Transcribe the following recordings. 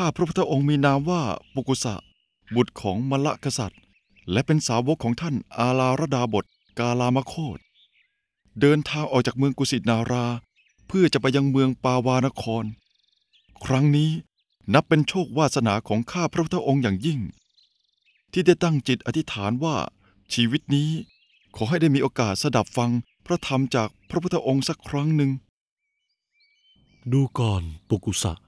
ข้าพระพุทธองค์มีนามว่าปุกุสะ บุตรของมละกษัตริย์ และเป็นสาวกของท่านอาลาระดาบทกาลามโคตเดินทางออกจากเมืองกุสินารา เพื่อจะไปยังเมืองปาวานคร ครั้งนี้นับเป็นโชควาสนาของข้าพระพุทธองค์อย่างยิ่ง ที่ได้ตั้งจิตอธิษฐานว่าชีวิตนี้ขอให้ได้มีโอกาสสดับฟังพระธรรมจากพระพุทธองค์สักครั้งหนึ่ง ดูก่อนปุกุสะ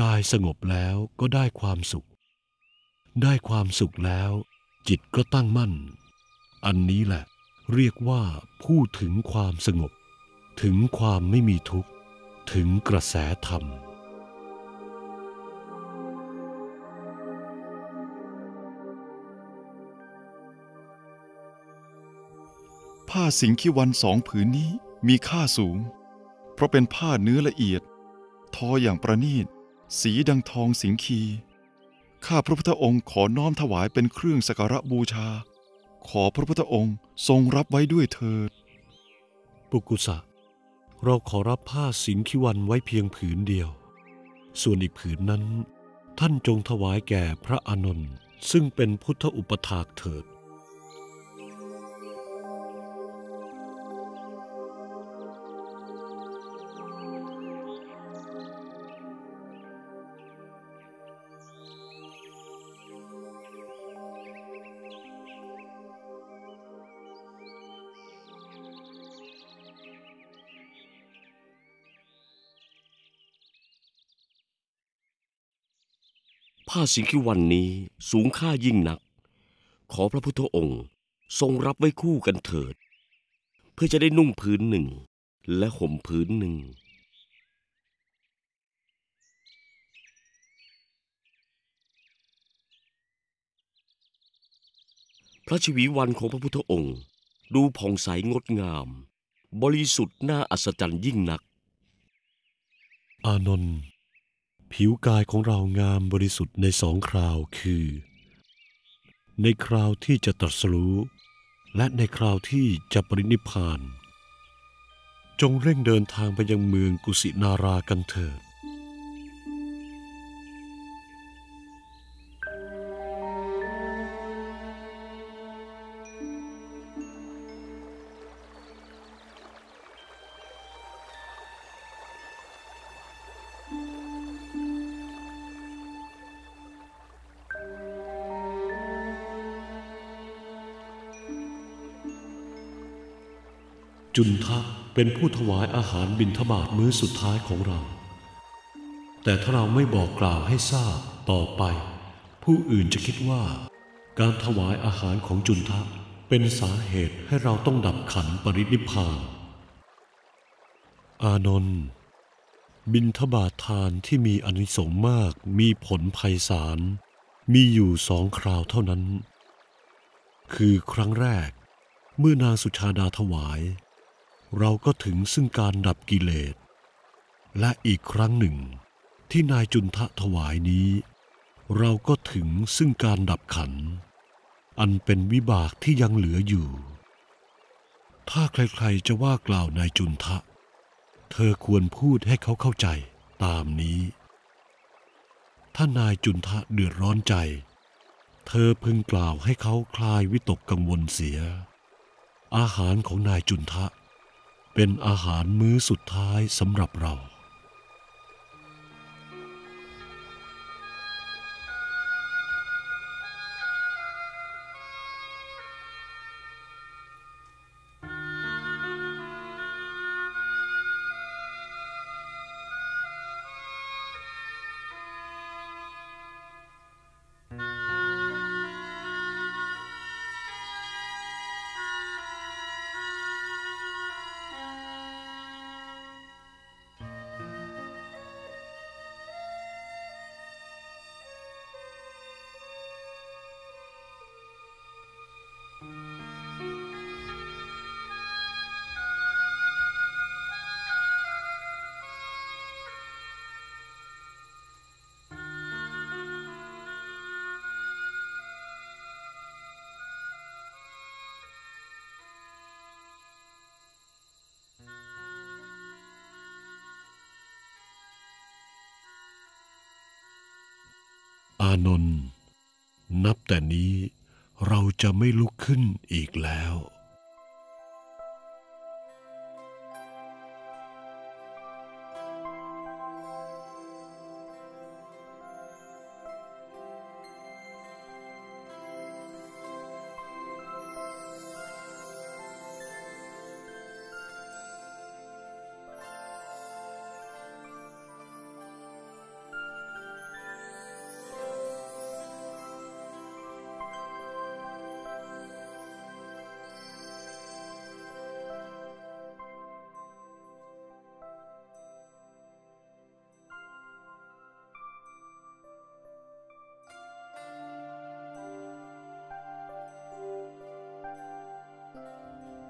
กายสงบแล้วก็ได้ความสุข ได้ความสุขแล้ว จิตก็ตั้งมั่น อันนี้แหละ เรียกว่าพูดถึงความสงบ ถึงความไม่มีทุกข์ ถึงกระแสธรรมผ้าสิงคิวันสองผืนนี้มีค่าสูง เพราะเป็นผ้าเนื้อละเอียด ทออย่างประณีต สีดังทองสิงคี ข้าพระพุทธองค์ขอน้อมถวายเป็นเครื่องสักการะบูชา ขอพระพุทธองค์ทรงรับไว้ด้วยเถิด ปุกุสะ เราขอรับผ้าสิงคิวันไว้เพียงผืนเดียว ส่วนอีกผืนนั้น ท่านจงถวายแก่พระอานนท์ซึ่งเป็นพุทธอุปถากเถิด ผ้าสิงคิวันนี้สูงค่ายิ่งนัก ขอพระพุทธองค์ทรงรับไว้คู่กันเถิด เพื่อจะได้นุ่งพื้นหนึ่ง และห่มพื้นหนึ่ง พระชวีวันของพระพุทธองค์ ดูผ่องใสงดงาม บริสุทธิ์น่าอัศจรรย์ยิ่งนัก อานนท์ ผิวกายของเรางามบริสุทธิ์ในสองคราวคือ ในคราวที่จะตรัสรู้ และในคราวที่จะปรินิพาน จงเร่งเดินทางไปยังเมืองกุสินารากันเถิด จุนทะเป็นผู้ถวายอาหารบิณฑบาตมื้อสุดท้ายของเรา แต่ถ้าเราไม่บอกกล่าวให้ทราบต่อไป ผู้อื่นจะคิดว่า การถวายอาหารของจุนทะเป็นสาเหตุให้เราต้องดับขันปรินิพพาน อานนท์บิณฑบาตทานที่มีอนิสงส์มากมีผลไพศาลมีอยู่สองคราวเท่านั้น คือครั้งแรก เมื่อนางสุชาดาถวาย เราก็ถึงซึ่งการดับกิเลส และอีกครั้งหนึ่ง ที่นายจุนทะถวายนี้ เราก็ถึงซึ่งการดับขัน อันเป็นวิบากที่ยังเหลืออยู่ ถ้าใครๆจะว่ากล่าวนายจุนทะ เธอควรพูดให้เขาเข้าใจตามนี้ ถ้านายจุนทะเดือดร้อนใจ เธอพึงกล่าวให้เขาคลายวิตกกังวลเสีย อาหารของนายจุนทะ เป็นอาหารมื้อสุดท้ายสำหรับเราานนท์นับแต่นี้เราจะไม่ลุกขึ้นอีกแล้ว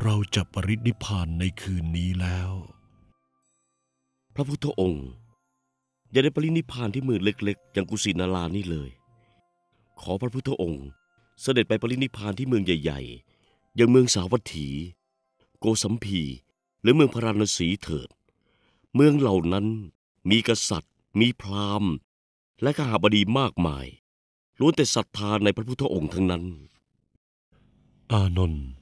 เราจะปรินิพพานในคืนนี้แล้ว พระพุทธองค์อย่าได้ปรินิพพานที่เมืองเล็กๆ อย่างกุสินารานี่เลย ขอพระพุทธองค์ เสด็จไปปรินิพพานที่เมืองใหญ่ ๆ อย่างเมืองสาวัตถี โกสัมพี หรือเมืองพาราณสีเถิด เมืองเหล่านั้นมีกษัตริย์ มีพราหมณ์ และข้าหาบดีมากมายล้วนแต่ศรัทธาในพระพุทธองค์ทั้งนั้น อานนท์อ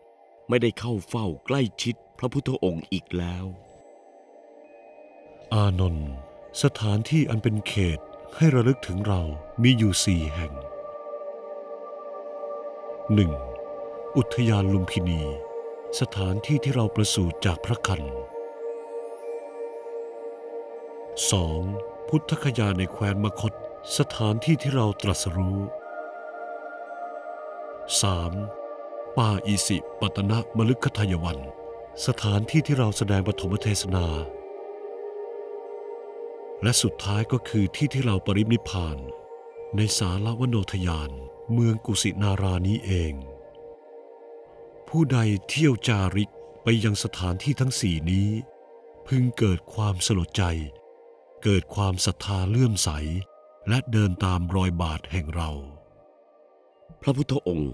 ไม่ได้เข้าเฝ้าใกล้ชิดพระพุทธองค์อีกแล้ว อานนท์สถานที่อันเป็นเขตให้ระลึกถึงเรามีอยู่สี่แห่ง 1. อุทยานลุมพินี สถานที่ที่เราประสูติจากพระคัน 2. พุทธคยาในแคว้นมคต สถานที่ที่เราตรัสรู้ 3. ป่าอิสิปตนะมลึกขทายวัน สถานที่ที่เราแสดงปฐมเทศนา และสุดท้ายก็คือที่ที่เราปรินิพาน ในสารวโนทยาน เมืองกุสินารานี้เอง ผู้ใดเที่ยวจาริกไปยังสถานที่ทั้งสี่นี้ พึงเกิดความสลดใจ เกิดความศรัทธาเลื่อมใส และเดินตามรอยบาทแห่งเรา พระพุทธองค์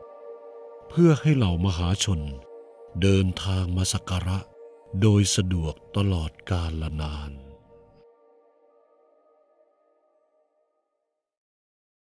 เพื่อให้เหล่ามหาชน เดินทางมาสักการะ โดยสะดวกตลอดกาลนาน